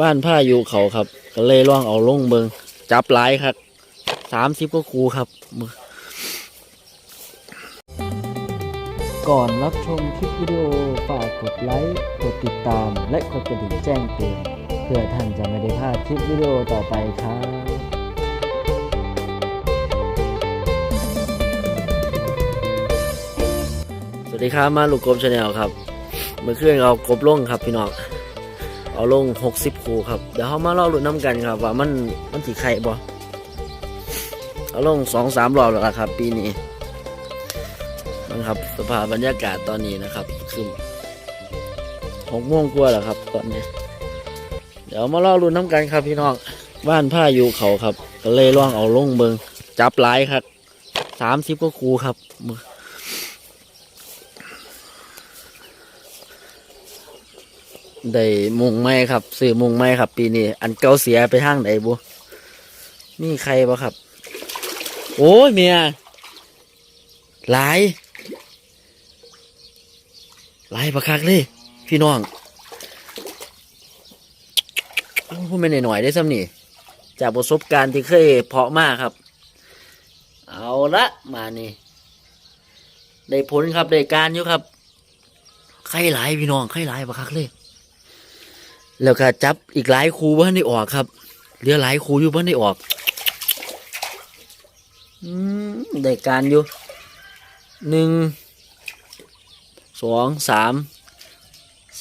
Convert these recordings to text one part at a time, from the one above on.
บ้านผ้าอยู่เขาครับ ก็เลยล่องเอาลงเบิงจับหลายครับสามสิบก็ครูครับ ก่อนรับชมคลิปวิดีโอฝากกดไลค์กดติดตาม และกดกระดิ่งแจ้งเตือนเพื่อท่านจะไม่ได้พลาดคลิปวิดีโอต่อไปครับสวัสดีครับมาลูกกบชาแนลครับ เมื่อคืนเรากบลงครับพี่น้อง เอาลงหกสิบคูครับ เดี๋ยวเขามาเล่าลุ้นน้ำกันครับ ว่ามันมันสีไข่บ่เอาลงสองสามรอบแล้วครับ ปีนี้นะครับสภาพบรรยากาศตอนนี้นะครับคือหกโมงกว่าแล้วครับตอนนี้ เดี๋ยวมาเล่าลุ้นน้ำกันครับพี่น้องบ้านผ้าอยู่เขาครับ ก็เลยล่องเอาลงเบิงจับหลายครับสามสิบก็ครูครับ ได้มุงไม้ครับซื้อมุงไม้ครับ ปีนี้อันเก่าเสียไปทางไหนบุมีใครบ่ครับ โอ้ยเมียหลายหลายประคักเลย พี่น้องโอ้พูดไม่หน่อยได้ซ้ำนี่จากประสบการณ์ที่เคยเพาะมากครับ เอาละมานี่ได้ผลครับได้การอยู่ครับใครหลายพี่น้องใครหลายประคักเลย แล้วก็จับอีกหลายครูบ้านได้ออกครับเหลือหลายครูอยู่บ้านได้ออกอืมได้การอยู่หนึ่งสองสาม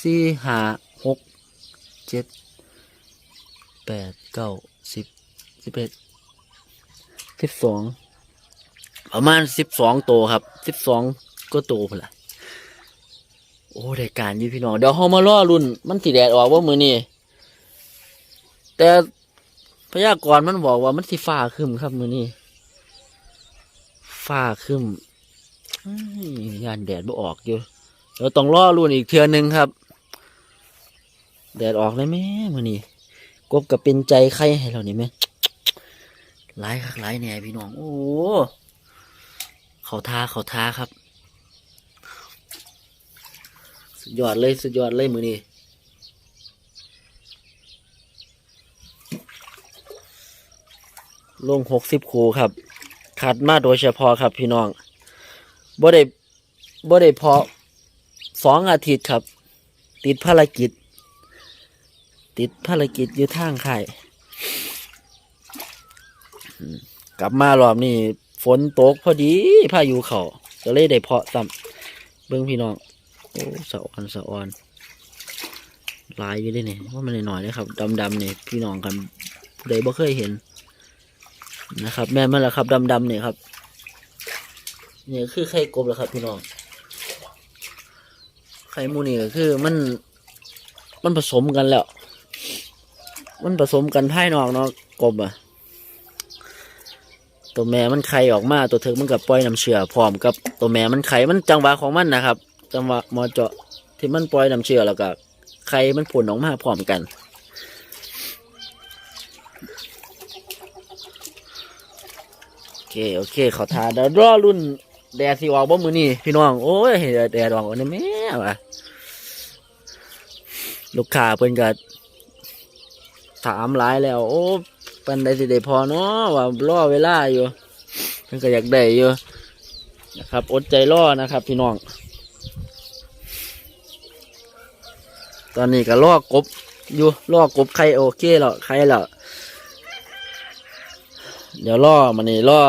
สี่ห้าหกเจ็ดแปดเก้าสิบสิบเอ็ดสิบสองประมาณสิบสองโตวครับสิบสองก็โตพนละ โอ้ได้การอยู่พี่น้อง เดี๋ยวเฮามาล่อรุ่น มันสีแดดออกว่ามือนี่แต่พยากรณ์มันบอกว่ามันสิฟ้าขึ้นครับมือนี่ฟ้าขึ้นยานแดดบ่ออกอยู่เดี๋ยวต้องล่อรุ่นอีกเทือหนึงครับ แดดออกเลยแม่มือนี่กบกับเป็นใจใครให้เรานี่ไหมหลายคักหลายแหน่พี่น้อง โอ้เขาทาเขาทาครับ สุดยอดเลยสุดยอดเลยมือนี้ลงหกสิบคูครับคัดมาโดยเฉพาะครับพี่น้องบ่ได้บ่ได้เพาะสองอาทิตย์ครับ ติดภารกิจ ติดภารกิจอยู่ทางไข่กลับมารอบนี้ฝนตกพอดีพายุเขาก็เลยได้เพาะซ้ำเบิ้งพี่น้อง โอ้สะออนสะออนลายอยู่ด้วยเนี่ยว่ามันหน่อยเลยครับดำๆเนี่ยพี่น้องกันผู้ใดบ่เคยเห็น นะครับ แม่มันละครับดำๆเนี่ยครับเนี่ยคือไข่กบแหละครับ พี่น้องไข่มูนี่ก็คือมันมันผสมกันแล้ว มันผสมกันภายนอกเนาะกบอะตัวแม่มันไข่ออกมาตัวเธอมันกับปล่อยน้ำเชื่อพร้อมกับตัวแม่มันไข่มันจังหวะของมันนะครับ จังหวะมอเจาะที่มันปล่อยน้ำเชื่อแล้วก็ไข่มันผลออกมาพร้อมกัน โอเค โอเคเขาทาเดี๋ยวรอรุ่นแดดสีออกบ่มือนี่พี่น้อง โอ้ยแดดแดดออกนี่แม่วะลูกค้าเพิ่นก็ถามหลายแล้ว โอ้เป็นได้สิได้พอเนาะว่ารอเวลาอยู่เพิ่นก็อยากได้อยู่นะครับ อดใจรอนะครับ พี่น้อง ตอนนี้ก็ล่อกบอยู่ล่อกบไข่โอเคแล้วไข่แล้วเดี๋ยวล่อมันนี่ล่อ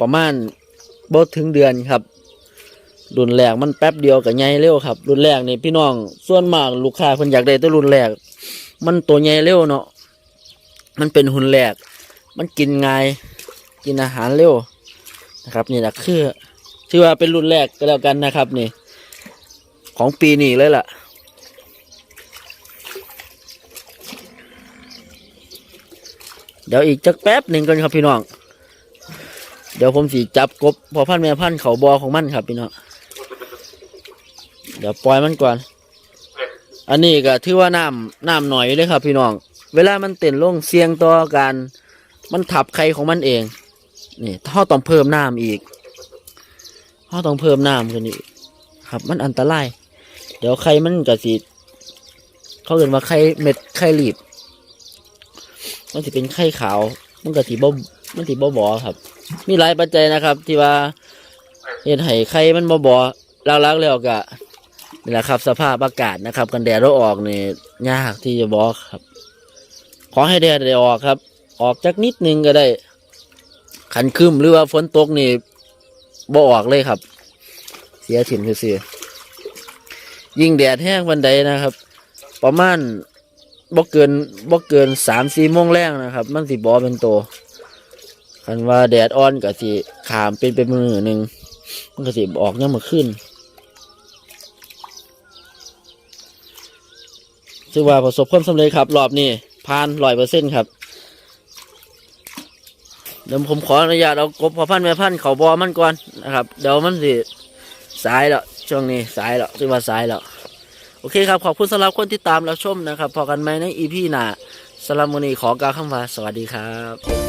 ประมาณบ่ถึงเดือนครับ รุ่นแรกมันแป๊บเดียวกับใหญ่เร็วครับรุ่นแรกนี่พี่น้องส่วนมากลูกค้าเพิ่นอยากได้แต่รุ่นแรก มันตัวใหญ่เร็วเนาะมันเป็นหุ่นแรก มันกินง่ายกินอาหารเร็วนะครับ นี่แหละคือถือว่าเป็นรุ่นแรกก็แล้วกันนะครับ นี่ ของปีนี้เลยล่ะ เดี๋ยวอีกจักแป๊บหนึ่งกันครับพี่น้อง เดี๋ยวผมสีจับกบพอพันแม่พันเขาบอของมันครับพี่น้อง เดี๋ยวปล่อยมันก่อน อันนี้ก็ถือว่าน้ำน้ำหน่อยเลยครับ พี่น้อง เวลามันเต้นลงเสียงต่อการมันทับไข่ของมันเอง นี่ท่อต้องเพิ่มน้ำอีกท่อต้องเพิ่มน้ำขึ้นอีกครับ มันอันตราย เดี๋ยวไข่มันก็สิเขาเรียกว่าไข่เม็ดไข่หลีบ มันจะเป็นไข่ขาว มันก็สีบ่มันสีบ่บอครับ มีหลายปัจจัยนะครับ ที่ว่าเห็นไห้ไข่มันบ่บอลักๆแล้วก็นี่แหละครับ สภาพอากาศนะครับ กันแดดเราออกนี่ยากที่จะบอกครับ ขอให้แดดได้ออกครับ ออกจากนิดนึงก็ได้ขันคืมหรือว่าฝนตกนี่บ่ออกเลยครับ เสียถิ่นคือเสียยิ่งแดดแห้งวันใดนะครับ ประมาณ บ่เกินบ่เกินสามสี่โมงแรงนะครับ มันสิบอเป็นโตคันว่าแดดอ่อนก็สิขามเป็นเป็นมือหนึ่งมันก็สิออกยังมาขึ้นถือว่าประสบความสำเร็จครับ รอบนี้ผ่านร้อยเปอร์เซ็นต์ครับเดี๋ยวผมขออนุญาตเอากบพอพันแม่พันเขาบอมันก่อนนะครับ เดี๋ยวมันสิสายแล้วช่วงนี้สายแล้วถือว่าสายแล้ว อเคครับ ขอบคุณสำหรับคนที่ตามรับชมนะครับพอกันไหมในอีพีหน้าสำหรับวันนี้ขอกล่าวคำว่าสวัสดีครับ